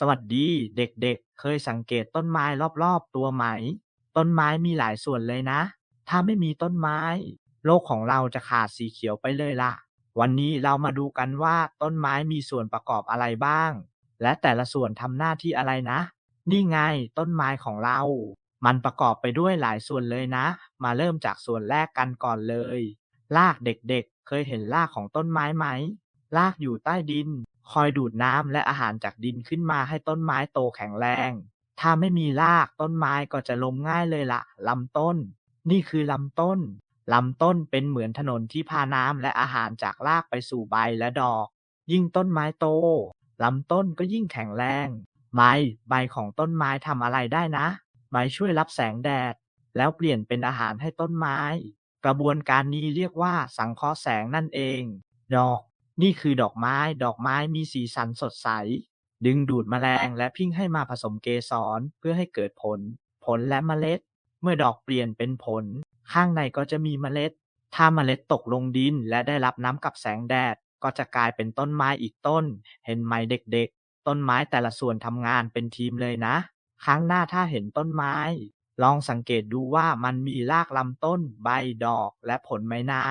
สวัสดีเด็กๆ เคยสังเกตต้นไม้รอบๆ ตัวไหม ต้นไม้มีหลายส่วนเลยนะ ถ้าไม่มีต้นไม้ โลกของเราจะขาดสีเขียวไปเลยล่ะ วันนี้เรามาดูกันว่าต้นไม้มีส่วนประกอบอะไรบ้าง และแต่ละส่วนทำหน้าที่อะไรนะ นี่ไงต้นไม้ของเรา มันประกอบไปด้วยหลายส่วนเลยนะ มาเริ่มจากส่วนแรกกันก่อนเลย รากเด็กๆ เคยเห็นรากของต้นไม้ไหม รากอยู่ใต้ดิน คอยดูดน้ำและอาหารจากดินขึ้นมาให้ต้นไม้โตแข็งแรง ถ้าไม่มีรากต้นไม้ก็จะล้มง่ายเลยละลำต้น นี่คือลำต้นลำต้นเป็นเหมือนถนนที่พาน้ำและอาหารจากรากไปสู่ใบและดอก ยิ่งต้นไม้โตลำต้นก็ยิ่งแข็งแรงใบใบของต้นไม้ทำอะไรได้นะใบช่วยรับแสงแดด แล้วเปลี่ยนเป็นอาหารให้ต้นไม้ กระบวนการนี้เรียกว่าสังเคราะห์แสงนั่นเอง ดอก นี่คือดอกไม้ ดอกไม้มีสีสันสดใส ดึงดูดแมลงและพิ้งให้มาผสมเกสรเพื่อให้เกิดผล ผลและเมล็ด เมื่อดอกเปลี่ยนเป็นผล ข้างในก็จะมีเมล็ด ถ้าเมล็ดตกลงดินและได้รับน้ำกับแสงแดด ก็จะกลายเป็นต้นไม้อีกต้น เห็นไหมเด็กๆ ต้นไม้แต่ละส่วนทำงานเป็นทีมเลยนะ ครั้งหน้าถ้าเห็นต้นไม้ ลองสังเกตดูว่ามันมีรากลำต้น ใบดอกและผลไหมนะ